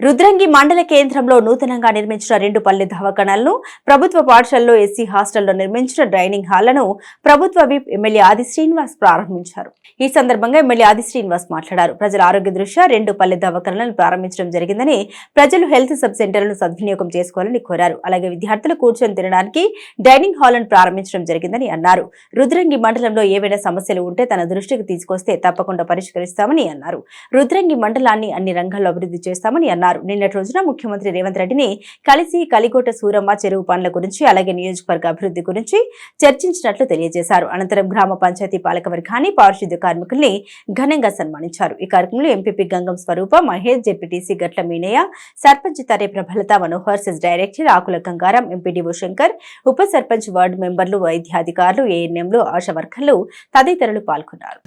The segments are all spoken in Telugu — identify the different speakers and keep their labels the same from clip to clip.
Speaker 1: రుద్రంగి మండల కేంద్రంలో నూతనంగా నిర్మించిన రెండు పల్లె దవాఖానాలను ప్రభుత్వ పాఠశాలలో ఎస్సీ హాస్టల్లో నిర్మించిన డైనింగ్ హాళ్ళను ప్రభుత్వ విప్ ఎమ్మెల్యే ఆది శ్రీనివాస్ ప్రారంభించారు. ఈ సందర్భంగా ఎమ్మెల్యే ఆది శ్రీనివాస్ మాట్లాడారు. ప్రజల ఆరోగ్య దృష్ట్యా రెండు పల్లె దవాఖానాలను ప్రారంభించడం జరిగిందని ప్రజలు హెల్త్ సబ్ సెంటర్లను సద్వినియోగం చేసుకోవాలని కోరారు. అలాగే విద్యార్థులు కూర్చొని తినడానికి డైనింగ్ హాల్ను ప్రారంభించడం జరిగిందని అన్నారు. రుద్రంగి మండలంలో ఏవైనా సమస్యలు ఉంటే తన దృష్టికి తీసుకొస్తే తప్పకుండా పరిష్కరిస్తామని అన్నారు. రుద్రంగి మండలాన్ని అన్ని రంగాల్లో అభివృద్ధి చేస్తామని అన్నారు. నిన్నటి రోజున ముఖ్యమంత్రి రేవంత్ రెడ్డిని కలిసి కలికోట సూరమ్మ చెరువు పనుల గురించి అలాగే నియోజకవర్గ అభివృద్ధి గురించి చర్చించినట్లు తెలియజేశారు. అనంతరం గ్రామ పంచాయతీ పాలకవర్గాన్ని పారిశుద్ధ్య కార్మికుల్ని ఘనంగా సన్మానించారు. ఈ కార్యక్రమంలో MPP Gangam Swarupa Mahesh ZPTC Gatla Meenayya sarpanch Tare Prabhalatha Manohar cess director Akula Gangaram MPDO Shankar ఉప సర్పంచ్ వార్డు మెంబర్లు వైద్యాధికారులు ఏఎన్ఎంలు ఆశా వర్కర్లు తదితరులు పాల్గొన్నారు.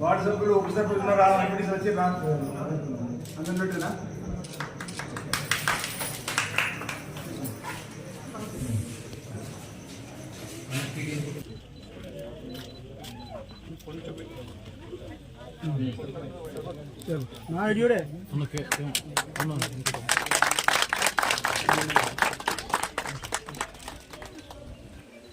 Speaker 2: వార్డు సభ్యులు ఉప సభ్యులు ఉన్నారా ఎంపీటీసీ వచ్చి రా అందరం పెట్టినా నా ఐడియోడే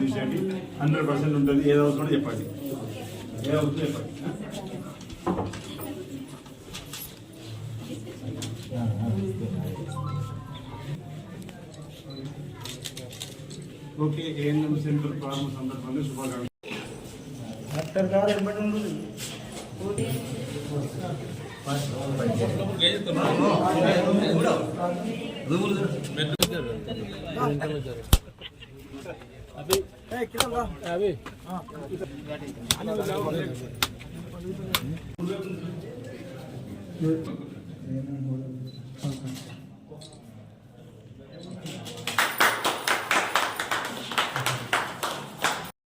Speaker 2: తీసేయండి హండ్రెడ్ పర్సెంట్ ఉంటుంది. ఏదో అవుతుందో చెప్పండి. ఏదో అవుతుందో చెప్పండి. ఓకే ఏఎన్ఎం సెంటర్ ప్రారంభ సందర్భంగా శుభాకాంక్షలు. డాక్టర్ గారు ఎప్పటి ఉంటుంది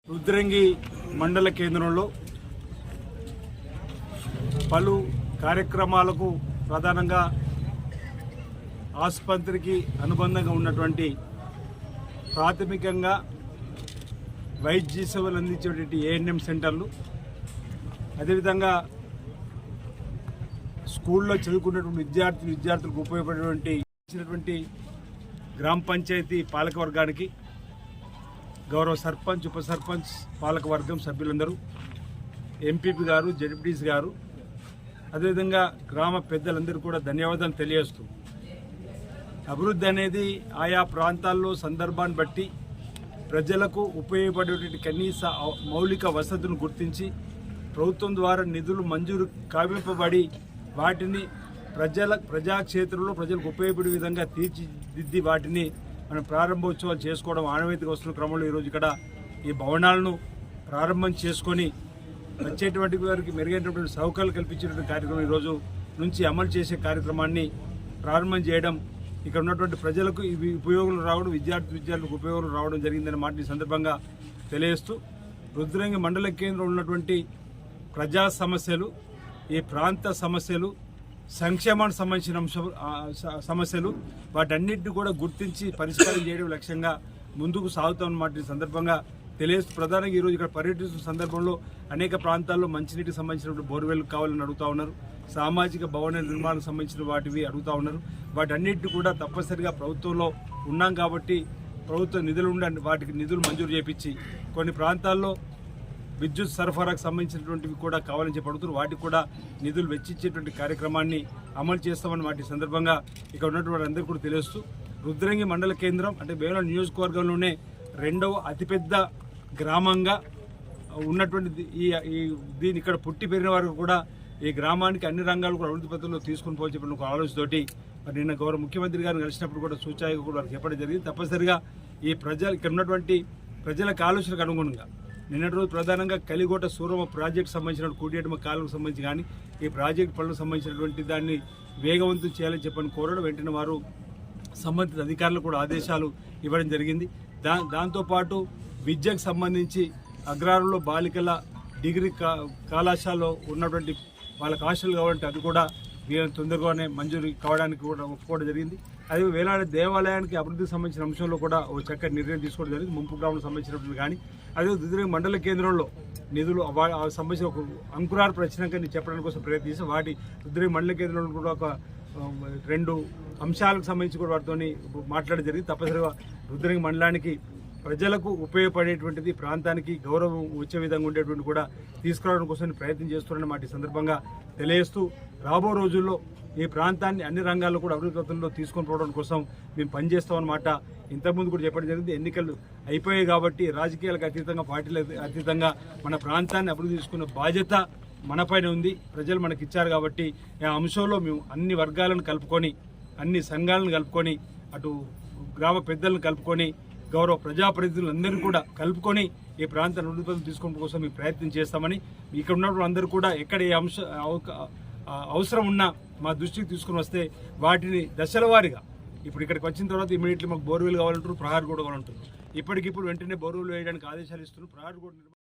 Speaker 2: రుద్రంగి మండల కేంద్రంలో పలు కార్యక్రమాలకు ప్రధానంగా ఆసుపత్రికి అనుబంధంగా ఉన్నటువంటి ప్రాథమికంగా వైద్య సేవలు అందించేటువంటి ఏఎన్ఎం సెంటర్లు. అదేవిధంగా స్కూల్లో చదువుకున్నటువంటి విద్యార్థులు విద్యార్థులకు ఉపయోగపడేటువంటి ఇచ్చినటువంటి గ్రామ పంచాయతీ పాలక వర్గానికి గౌరవ సర్పంచ్ ఉప సర్పంచ్ పాలక వర్గం సభ్యులందరూ ఎంపీపీ గారు జడ్పీటీసీ గారు అదేవిధంగా గ్రామ పెద్దలందరూ కూడా ధన్యవాదాలు తెలియజేస్తూ అభివృద్ధి అనేది ఆయా ప్రాంతాల్లో సందర్భాన్ని బట్టి ప్రజలకు ఉపయోగపడేటువంటి కనీస మౌలిక వసతులను గుర్తించి ప్రభుత్వం ద్వారా నిధులు మంజూరు కావింపబడి వాటిని ప్రజల ప్రజాక్షేత్రంలో ప్రజలకు ఉపయోగపడే విధంగా తీర్చిదిద్ది వాటిని మనం ప్రారంభోత్సవాలు చేసుకోవడం ఆనవాయితీగా వస్తున్న క్రమంలో ఈరోజు ఇక్కడ ఈ భవనాలను ప్రారంభం చేసుకొని వచ్చేటువంటి వారికి మెరుగైనటువంటి సౌకర్యాలు కల్పించినటువంటి కార్యక్రమం ఈరోజు నుంచి అమలు చేసే కార్యక్రమాన్ని ప్రారంభం చేయడం ఇక్కడ ఉన్నటువంటి ప్రజలకు ఇవి ఉపయోగం రావడం విద్యార్థి విద్యార్థులకు ఉపయోగం రావడం జరిగిందనే మాట ఈ సందర్భంగా తెలియజేస్తూ రుద్రంగి మండల కేంద్రం ఉన్నటువంటి ప్రజా సమస్యలు ఈ ప్రాంత సమస్యలు సంక్షేమానికి సంబంధించిన అంశం సమస్యలు వాటన్నిటిని కూడా గుర్తించి పరిష్కారం చేయడం లక్ష్యంగా ముందుకు సాగుతామన్నమాట ఈ సందర్భంగా తెలియజేస్తూ ప్రధానంగా ఈరోజు ఇక్కడ పర్యటిస్తున్న సందర్భంలో అనేక ప్రాంతాల్లో మంచినీటికి సంబంధించినటువంటి బోర్వెల్ కావాలని అడుగుతా ఉన్నారు. సామాజిక భవన నిర్మాణం సంబంధించిన వాటివి అడుగుతా ఉన్నారు. వాటన్నిటిని కూడా తప్పనిసరిగా ప్రభుత్వంలో ఉన్నాం కాబట్టి ప్రభుత్వ నిధులు ఉండండి వాటికి నిధులు మంజూరు చేపించి కొన్ని ప్రాంతాల్లో విద్యుత్ సరఫరాకు సంబంధించినటువంటివి కూడా కావాలని చెప్పి అడుగుతున్నారు. వాటికి కూడా నిధులు వెచ్చించేటువంటి కార్యక్రమాన్ని అమలు చేస్తామని వాటి సందర్భంగా ఇక్కడ ఉన్నటువంటి అందరికీ కూడా తెలుస్తూ రుద్రంగి మండల కేంద్రం అంటే వేల నియోజకవర్గంలోనే రెండవ అతిపెద్ద గ్రామంగా ఉన్నటువంటి ఈ ఈ దీని ఇక్కడ పుట్టి పెరిగిన వారికి కూడా ఈ గ్రామానికి అన్ని రంగాలు కూడా అభివృద్ధి పత్రంలో తీసుకుని పోయి ఒక ఆలోచనతోటి మరి నిన్న గౌరవ ముఖ్యమంత్రి గారిని కలిసినప్పుడు కూడా సూచాయి కూడా వారికి చెప్పడం జరిగింది. తప్పనిసరిగా ఈ ప్రజలు ఇక్కడ ఉన్నటువంటి ప్రజలకు ఆలోచనకు అనుగుణంగా నిన్నటి రోజు ప్రధానంగా కలిగోట సూరమ ప్రాజెక్ట్ సంబంధించిన కూడియటమ కాలువకు సంబంధించి కానీ ఈ ప్రాజెక్ట్ పనులకు సంబంధించినటువంటి దాన్ని వేగవంతం చేయాలని చెప్పని కోరడం వెంటనే వారు సంబంధిత అధికారులు కూడా ఆదేశాలు ఇవ్వడం జరిగింది. దా దాంతోపాటు విద్యకు సంబంధించి అగ్రారంలో బాలికల డిగ్రీ కా కళాశాలలో ఉన్నటువంటి వాళ్ళకి హాస్టల్ కావాలంటే అది కూడా వీళ్ళని తొందరగానే మంజూరు కావడానికి కూడా ఒప్పుకోవడం జరిగింది. అదే వేలాడ దేవాలయానికి అభివృద్ధికి సంబంధించిన అంశంలో కూడా ఒక చక్కటి నిర్ణయం తీసుకోవడం జరిగింది. ముంపు గ్రామం సంబంధించినటువంటి కానీ అదే దుద్దిరేగ మండల కేంద్రంలో నిధులు సంబంధించిన ఒక అంకురార్ ప్రశ్నకని చెప్పడానికి కోసం ప్రయత్నిస్తే వాటి దుద్దిరేగ మండల కేంద్రంలో కూడా ఒక రెండు అంశాలకు సంబంధించి కూడా వాటితో మాట్లాడడం జరిగింది. తప్పనిసరిగా రుద్రంగి మండలానికి ప్రజలకు ఉపయోగపడేటువంటిది ప్రాంతానికి గౌరవం వచ్చే విధంగా ఉండేటువంటి కూడా తీసుకురావడం కోసం ప్రయత్నం చేస్తున్నారని మాట సందర్భంగా తెలియజేస్తూ రాబో రోజుల్లో ఈ ప్రాంతాన్ని అన్ని రంగాల్లో కూడా అభివృద్ధి తీసుకొని పోవడం కోసం మేము పనిచేస్తామన్నమాట ఇంతకుముందు కూడా చెప్పడం జరిగింది ఎన్నికలు అయిపోయాయి కాబట్టి రాజకీయాలకు అతీతంగా పార్టీలకు అతీతంగా మన ప్రాంతాన్ని అభివృద్ధి తీసుకున్న బాధ్యత మనపైన ఉంది. ప్రజలు మనకి ఇచ్చారు కాబట్టి ఆ అంశంలో మేము అన్ని వర్గాలను కలుపుకొని అన్ని సంఘాలను కలుపుకొని అటు గ్రామ పెద్దలను కలుపుకొని గౌరవ ప్రజాప్రతినిధులందరినీ కూడా కలుపుకొని ఈ ప్రాంతాన్ని అభివృద్ధి తీసుకోవడం కోసం మేము ప్రయత్నం చేస్తామని ఇక్కడ ఉన్నప్పుడు అందరూ కూడా ఎక్కడ ఏ అంశ అవక- అవసరం ఉన్నా మా దృష్టికి తీసుకుని వస్తే వాటిని దశల వారీగా ఇప్పుడు ఇక్కడికి వచ్చిన తర్వాత ఇమీడియట్లీ మాకు బోర్వెల్ కావాలంటారు ప్రహార్ కూడా కావాలంటారు. ఇప్పటికిప్పుడు వెంటనే బోర్వెల్ వేయడానికి ఆదేశాలు ఇస్తున్నారు ప్రహార్ కూడా